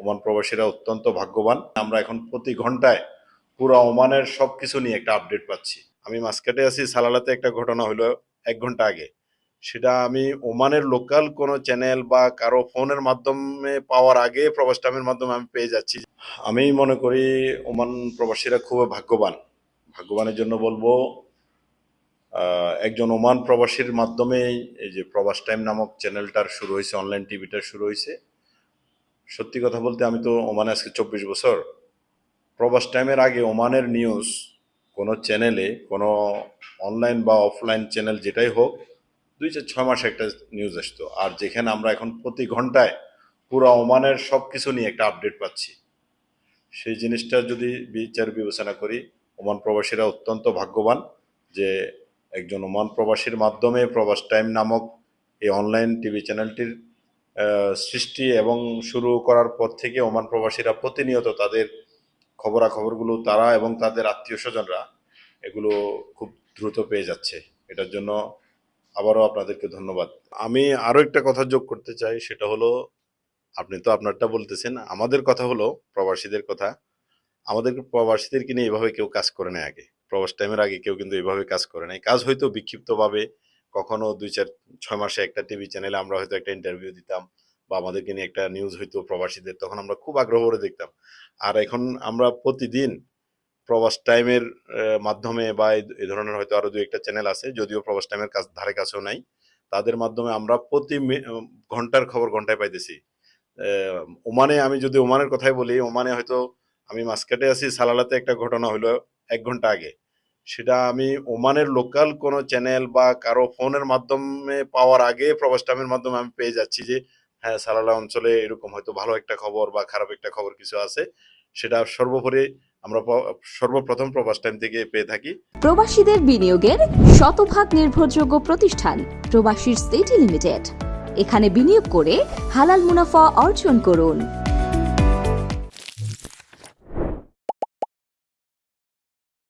Oman প্রবাসীরা অত্যন্ত ভাগ্যবান। আমরা এখন প্রতি ঘন্টায় পুরো ওমানের সব কিছু নিয়ে একটা আপডেট পাচ্ছি। আমি মাসকাটে আছি, সালালাতে একটা ঘটনা হলো এক ঘণ্টা আগে। সেটা আমি ওমানের লোকাল কোনো চ্যানেল বা কারও ফোনের মাধ্যমে পাওয়ার আগে প্রবাস টাইমের মাধ্যমে আমি পেয়ে যাচ্ছি। আমি মনে করি ওমান প্রবাসীরা খুবই ভাগ্যবান। ভাগ্যবানের জন্য বলব একজন ওমান প্রবাসীর মাধ্যমে এই যে প্রবাস টাইম নামক চ্যানেলটার শুরু হয়েছে অনলাইন টিভিটা শুরু হয়েছে। সত্যি কথা বলতে আমি তো ওমানে আজকে চব্বিশ বছর। প্রবাস টাইমের আগে ওমানের নিউজ কোনো চ্যানেলে কোনো অনলাইন বা অফলাইন চ্যানেল যেটাই হোক, দুই চার ছয় মাসে একটা নিউজ আসতো। আর যেখানে আমরা এখন প্রতি ঘন্টায় পুরো ওমানের সব কিছু নিয়ে একটা আপডেট পাচ্ছি। সেই জিনিসটা যদি বিচার বিবেচনা করি, ওমান প্রবাসীরা অত্যন্ত ভাগ্যবান যে একজন ওমান প্রবাসীর মাধ্যমে প্রবাস টাইম নামক এই অনলাইন টিভি চ্যানেলটির সৃষ্টি এবং শুরু করার পর থেকে ওমান প্রবাসীরা প্রতিনিয়ত তাদের খবরাখবরগুলো, তারা এবং তাদের আত্মীয় স্বজনরা এগুলো খুব দ্রুত পেয়ে যাচ্ছে। এটার জন্য আবারও আপনাদেরকে ধন্যবাদ। আমি আরও একটা কথা যোগ করতে চাই, সেটা হলো, আপনি তো আপনারটা বলতেছেন, আমাদের কথা হলো প্রবাসীদের কথা। আমাদের প্রবাসীদেরকে নিয়ে এভাবে কেউ কাজ করে নেয় আগে? প্রবাস টাইমের আগে কেউ কিন্তু এভাবে কাজ করে নেয় কাজ হয়তো বিক্ষিপ্তভাবে, কখনো দুই চার, ছয় মাসে একটা টিভি চ্যানেলে আমরা হয়তো একটা ইন্টারভিউ দিতাম বা আমাদেরকে নিয়ে একটা নিউজ হইতো প্রবাসীদের, তখন আমরা খুব আগ্রহ করে দেখতাম। আর এখন আমরা প্রতিদিন প্রবাস টাইমের মাধ্যমে বা এই ধরনের হয়তো আরও দুই একটা চ্যানেল আছে, যদিও প্রবাস টাইমের কাছ ধারে কাছেও নাই, তাদের মাধ্যমে আমরা প্রতি ঘণ্টার খবর ঘন্টায় পাইতেছি। ওমানে আমি যদি ওমানের কথাই বলি, ওমানে হয়তো আমি মাসকাটে আছি, সালালাতে একটা ঘটনা হলো এক ঘণ্টা আগে। সেটা আমি ওমানের লোকাল কোনো চ্যানেল বা কারও ফোনের মাধ্যমে পাওয়ার আগে প্রবাস টাইমের মাধ্যমে আমি পেয়ে যাচ্ছি যে হ্যাঁ সালালা অঞ্চলে এরকম হয়তো ভালো একটা খবর বা খারাপ একটা খবর কিছু আছে, সেটা সর্বোপরি আমরা সর্বপ্রথম প্রবাস টাইম থেকে পেয়ে থাকি। প্রবাসীদের বিনিয়োগের শতভাগ নির্ভরযোগ্য প্রতিষ্ঠান প্রবাসীর সিটি লিমিটেড। এখানে বিনিয়োগ করে হালাল মুনাফা অর্জন করুন।